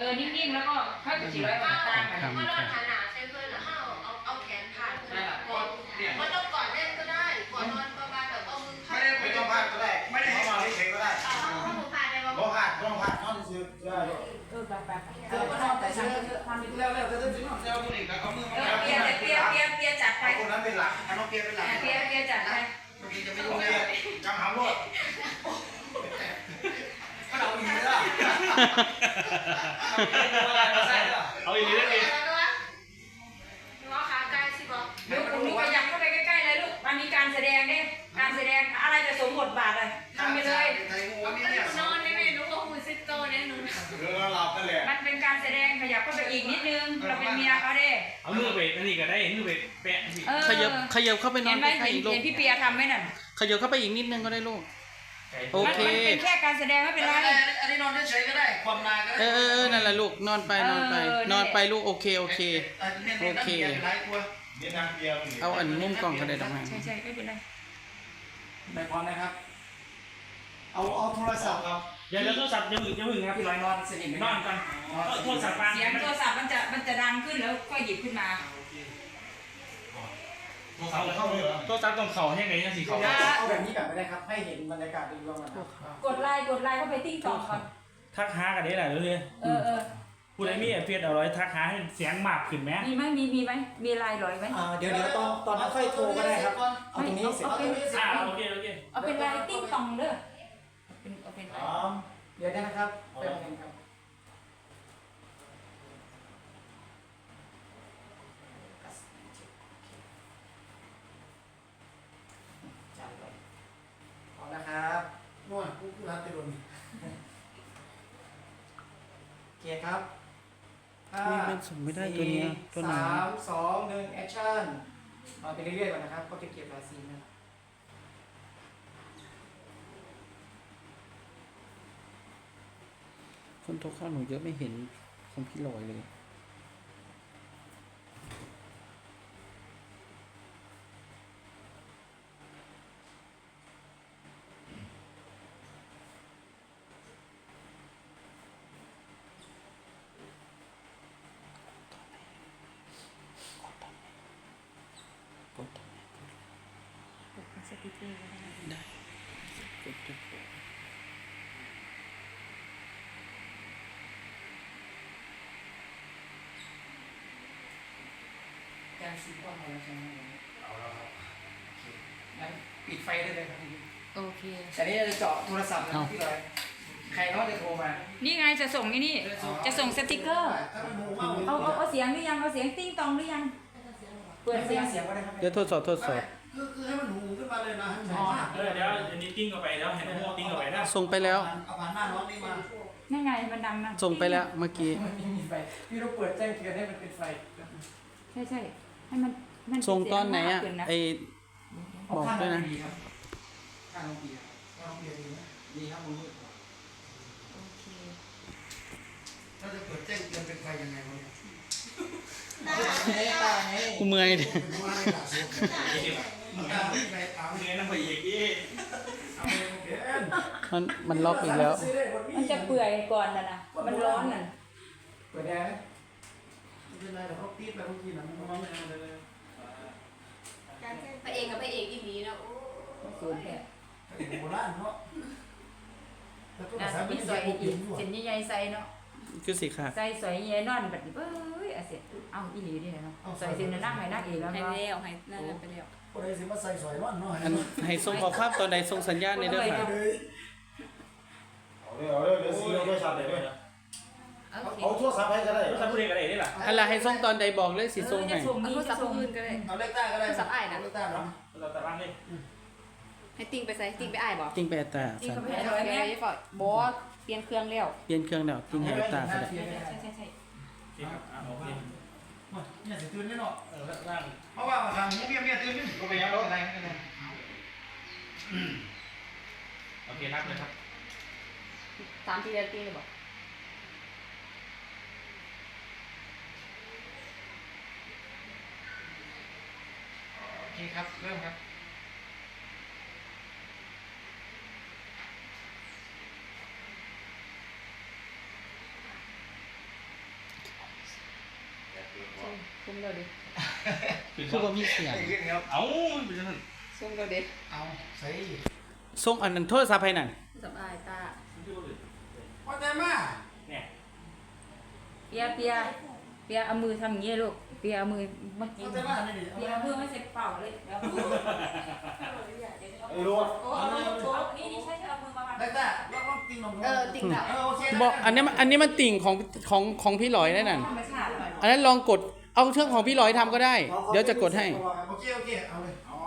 เออ นิ่งๆ แล้วก็ค่อยไปจีร้อยมาตามกันทำก็นอค่ะนหันหน้าใส่เพื่อนแล้วเอาเอาเอาแขนผ่านนั่นแหละก่อนเนี่ยมันต้องก่อนเล่นก็ได้ก่อนนอนประมาณแบบเอามือพาไม่ดได้ไม่ต้องพลาดก็ได้ ไม่ได้ให้นอนเฉยๆก็ได้เอาเอาเอามือพาดได้ไหมบ่พลาดบ่ต้องพลาดนอนซื้อได้เออไปไปไปเออก็นอนแต่ฉันก็ทำไปแล้วแล้วก็จะถึงเจ้าคนอีกแล้วเอามือเออเปียเปียเปียเปียจัดไปคนนั้นเป็นหลักเอาน้องเปียเป็นหลักเปียเปียจัดไปเมื่อกี้จะไม่รู้เลยจำหามรถก็เราอีกแล้ว เอาอีกแล้วเอาอย่างนั้นวะงอขาไกลสิบอกลูกลูกขยับเข้าไปใกล้ๆเลยลูกมันมีการแสดงเนี่ยการแสดงอะไรจะสมบทบาทเลยทำไปเลยนอนได้ไหมหนูบอกมือซิโตเนี่ยหนูเออหลับกันเลยมันเป็นการแสดงขยับเข้าไปอีกนิดนึง เราเป็นเมียเขาเด้เอามือเบรกอันนี้ก็ได้มือเบรกแปะขยับขยับเข้าไปนอเห็นนไหมใกล้เห็นๆลูกเห็นพี่เปียทำไหมนั่นขยับเข้าไปอีกนิดนึงก็ได้ลูก โอมันเค มันเป็นแค่การแสดงไม่เป็นไร อันนี้นอนเฉยๆก็ได้ ความนาก็ได้เออเออเออนั่นแหละลูกนอนไปนอนไป เออนั่นแหละ นอนไปลูกโอเคโอเค โอเคเป็นไรกลัวเวียดนามเบียร์เอาอันมุมกล้องก็ได้ดอกไม้ใช่ใช่ไม่เป็นไรไปพร้อมนะครับ เอาเอาโทรศัพท์ครับอย่าเลิกโทรศัพท์อย่ามึงอย่ามึงครับพี่ลอยนอนสนิทไหมนอนกันโทรศัพท์วางเสียงโทรศัพท์มันจะมันจะดังขึ้นแล้วก็หยิบขึ้นมา โทรศัพท์เข้าเลยเหรอโทรศัพท์ตรงเข่าให้ไงยังสีเขาเอาแบบนี้กลับไปได้ครับ ให้เห็นบรรยากาศโดยรวมนะครับกดไลค์กดไลค์เข้าไปติ้งต่อก่อนทักหากันได้แหละเรื่อยเออเออๆผู้ใดมีเฟียดเอาร้อยทักหาให้เสียงมากขึ้นไหมมีไหมมีมีไหมมีไลน์ลอยไหมอ่าเดี๋ยวเดี๋ยวตอนตอนนั้นค่อยโทรก็ได้ครับเอาตรงนี้เสร็จเอาเป็นอ่าโอเคโอเคเอาเป็นไลน์ติ้งต่องเด้อเป็นเอาเป็นไลน์เดี๋ยวได้นะครับแป๊บนึงครับจัดเลยเอานะ ครับนวดผู้ผู้รับไปโดนโอเคครับห้าอุ๊ยมันส่งไม่ได้ตัวเนี้ยตัวไหนสามสองหนึ่งแอคชั่นเอาไปเรื่อยๆก่อนนะครับก็จะเก็บหลายซีนนะคนโทรเข้าหนูเยอะไม่เห็นของพี่ลอยเลย สติ๊กเกอร์ก็ได้กดทุกการซีกว่ามาแล้วใช่ไหมเอาแล้วครับโอเคงั้นปิดไฟได้เลยครับพี่โอเค แต่นี่จะเจาะโทรศัพท์นะครับพี่ลอยใครเขาจะโทรมา นี่ไงจะส่งไอ้นี่ จะส่งสติกเกอร์ ถ้ามันหมูมาเอาเอาเอาเสียงหรือยัง เอาเสียงติ้งตองหรือยัง เปิดเสียงเสียงก็ได้ครับ เดี๋ยวทดสอบทดสอบ คือคือให้มันหูขึ้นมาเลยนะให้มันอ๋อเออเดี๋ยวอันนี้ติ้งเข้าไปแล้วเห็นพวกติ้งเข้าไปนะส่งไปแล้ว เอาผ่านหน้าน้องนี่มานั่นไงมันดังนะส่งไปแล้วเมื่อกี้ มันไม่มีไฟพี่ต้องเปิดแจ้งเตือนให้มันเป็นไฟใช่ใช่ให้มันมันส่งตอนไหนอะเสียงมากขึ้นไอบอกด้วยนะข้างน้องปีครับข้างน้องปีดีไหมดีครับมือมืดโอเคถ้าจะเปิดแจ้งเตือนเป็นไฟยังไงวะเนี่ยตาไงกูเมื่อยดิเมันมันล็อกอีกแล้ว มันจะเปื่อยก่อนนะนะมันร้อนน่ะเปิดแอร์ไม่เป็นไรเดี๋ยวเขาปี๊ดไปเมื่อกี้นะมันร้อนเลยเลยพระเอกกับพระเอกอีหลีนะโอ้ศูนย์แปดโบราณเนาะแต่ตัวนะภาษามีเป็นสอยอีกเส้นใหญ่ๆใส่เนาะคือสิค่ะใส่สอยใหญ่นอนแบบนี้เอ้ยอะเสียเอาอีหลีดิเนาะใส่เส้นนั่งให้นั่งเองแล้วให้เนาะแล้วให้นั่นน่ะไปแล้ว คนใดสิมาใส่สอยร้อนเนาะอันให้ส่งขอภาพตอนใดส่งสัญญาณในเด้อค่ะเอาเลยเอาเลยเดี๋ยวซีเอาโทรศัพท์ไปด้วยโอเคเอาโทรศัพท์ให้ก็ได้รถทับผู้ใดก็ได้ได้ล่ะอะไรให้ส่งตอนใดบอกเลยสิส่งเออให้จะส่งเอานี่โทรศัจะพท์ส่งอื่นก็ได้ เอาเลขใต้ก็ได้โทรศัพท์อ้ายนะ เลขใต้เนาะเราตะบ้างเลยให้ติ้งไปใส่ติ้งไปอ้ายบ่จริงไปตาจริงสันก็ให้ไม่ร้ร้ออยยแม่แม่ยี่ฝอยบ่เปลี่ยนเครื่องแล้วเปลี่ยนเครื่องแล้วจริงให้ตาก็ได้ใช่ใช่ใช่โอเคครับอ่าโอเค เนี่ยสิตื่นแน่เนาะเออล่างเพราะว่าบางครั้งเมียเมียตื่นนี่ก็ไปยังรถอะไรนั่นเองโอเคครับเลยครับตามที่เรียนติ้งเลยบ่โอเคครับ เริ่มครับ ซุ่มเร็วดิคือว่ามีเสียงขึ้นครับเอ้าเป็นจังซั่นซุ่มเร็วดิเอาใส่ส่งอันนั้นโทรศัพท์ให้นั่นสบายตาพอใจมาเนี่ยเปียเปียเปียเอามือทำอย่างนี้ลูกเปียเอามือเมื่อพกี้อใจมานี่ดิเปียเอามือไม่เสร็จเป่าเลยเดี๋ยวไอ้รู้โอ้เอามือโอ้นี่นี่ใช่เอามือมามาได้แต่แล้วก็ติ้งลงเออติ่งแล้วเออโอเคบอกอันนี้มันอันนี้มันติ่งของของของพี่หลอยได้นั่นธรรมชาติเลยอันนั้นลองกด เอาเครื่องของพี่หลอยทำก็ได้ เดี๋ยวจะกดให้ โอเคโอเคเอาเลยอ๋อ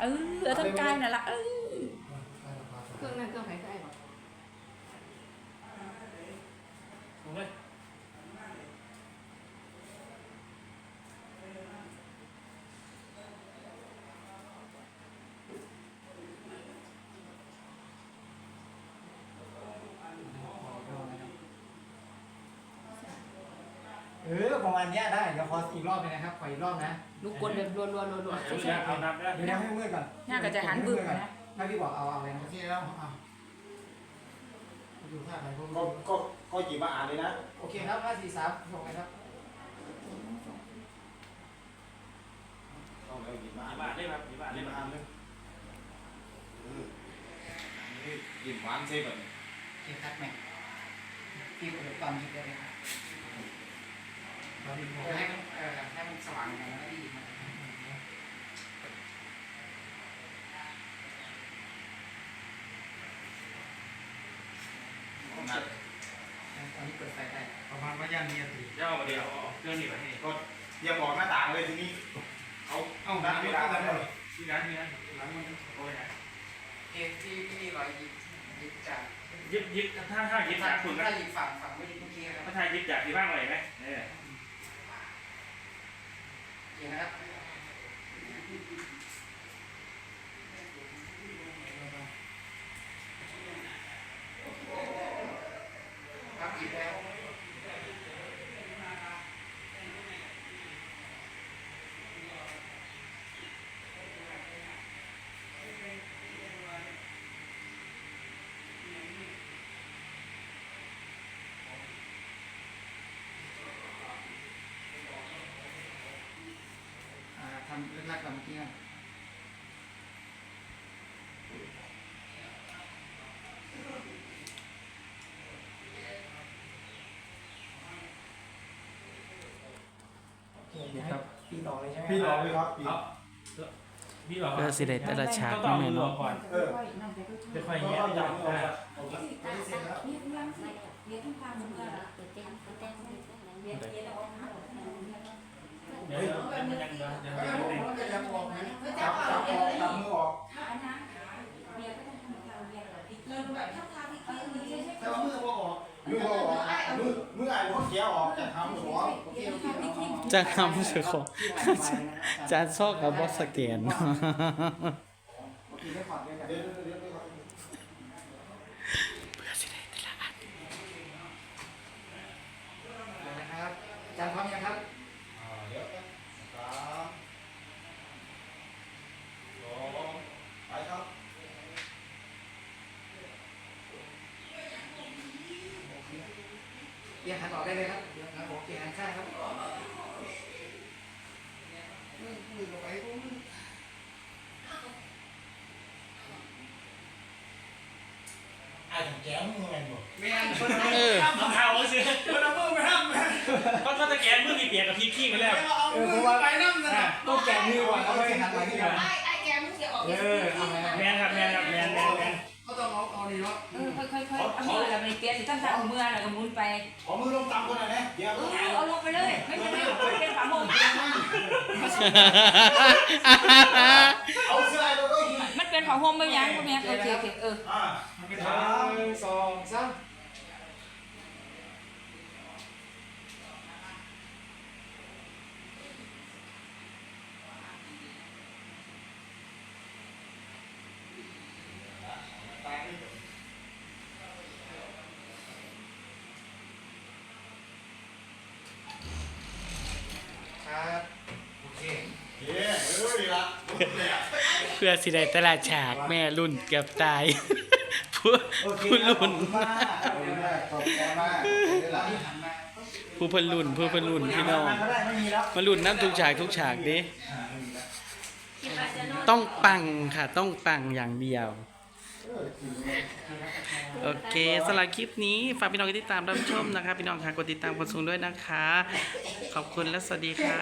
เออเหลือทั้งกายน่ะละเออ เครื่องนั้นเครื่องไหนได้ เออประมาณเนี้ยได้เดี๋ยวขออีกรอบเลยนะครับขออีกรอบนะลูกกดเดินรัวรัวรัวรัวเดี๋ยวจะเอานับแล้วเดี๋ยวให้มือก่อนหน้าก็จะหันบึ้งนะ ถ้าพี่บอกเอาเอาเลยนะโอเคแล้วอะดูท่าไหนก็ก็ก็ก็หยิบมาอ่านเลยนะโอเคครับห้าสี่สามส่งเลยครับต้องแล้วหยิบมากี่อ่านบาทได้ครับกี่บาทหได้ยิบคมารับอ่านเลยเออนี่หยิบหวานเซฟแบบนี้โอเคครับแม่พี่กดตอนนี้ได้เลยครับ ให้มันเออให้มันสว่างหน่อยแล้วพี่มันตอนนี้เปิดไฟได้ประมาณว่าย่านเนียตีเดี๋ยวเอาเดียวเครื่องนี้ไปให้ก็อย่าบอกหน้าต่างเลยทีนี้เอาเอ้านนัดดเวเวลาลาแล้แล้ววเลยที่ร้านที่ร้านหลังมันโอ้ยนะเอที่พี่รอยยิบยิบจากยิบยิบถ้าถ้ายิบจากคุณนะถ้ายิบฝั่งฝั่งไม่ยิบเมื่อกี้ครับถ้าทายยิบจากที่บ้างเลยไหมเนี่ย นะครับ ครับหยิบแล้ว อ่า ทำเล็กๆก่อนเมื่อกี้นะโอเคเดี๋ยวให้ปีต่อเลยใช่ไหมพี่รอเลยครับพี่เอาพี่บอกเพื่อสิได้แต่ละฉากต้องนี่เอาแม่มืออเนาะอกก่อนเออจะค่อยก็แยกจัจับบเอาได้เอาเรียกยังสิเรียกทั้งทางเหมือนกันเรียกเรียกแล้วเดี๋ยวเดี๋ยวมันยังเดี๋ยว จะทำเสือของจานซอกกับบอสสแกนโอเคได้ขอดด้วยกันเดี๋ยวเดี๋ยวเดี๋ยวเดี๋ยวนะครับอาจารย์พร้อมยังครับอ่าเดี๋ยวนะสามสองไปครับเรียงหันออกได้เลยครับเดี๋ยวนะโอเคหันข้างครับมือลง ไปผมไอ้ของแก้วมึงไงบ่ไม่งั้นเออ เอาเท้าสิมันเอามือไปห้ามนะเขาเขาจะแกนมือมีเปียกกับพริกขี้มาแล้ว เอามือไปนั่งนะ ต้องแกะมือก่อนเอาไปหันหลังดีกว่าไอ้ไอ้แกมึงเสียออกเออเอาไงแมนครับแมนครับแมนแมนแมนเขา ต้องเอาเอานี่เนาะเออค่อยๆๆเอามือแล้วมันเปลี่ยนสิตั้งแต่เอามือแล้วก็หมุนไปขอมือลงต่ำคนหน่อยนะเดี๋ยวเออเอาลงไปเลย ไม่เป็นไรเป็นฝาโมงเอาเสื้อไอ้ตัวนี้มันเป็นฝาโฮมไม่ยังพ่อแม่โอเคโอเคเอออ่าหนึ่งสองสาม ครับโอเค เย้เอ้ยละ เพื่อสิได้แต่ละฉากแม่รุ่นเกือบตายผู้โอเคผู้ครับขอรุ่บนคุณมากขอบคุณมากขอบคุณมากเดี๋ยวแล้ละวที่หันมาผู้เพิ่นรุ่นผู้เพิ่นรุ่นพี่น้องก็ได้ไม่มีแล้วมารุ่นน้ำทุกฉากทุกฉากดิอ่าไม่มีแล้วคิดว่าจะนอนต้องปังค่ะ ต้องปังอย่างเดียว โอเคสำหรับคลิปนี้ ฝากพี่น้องกดติดตามรับชมนะคะ พี่น้องค่ะกดติดตามกดสูงด้วยนะคะ ขอบคุณและสวัสดีค่ะ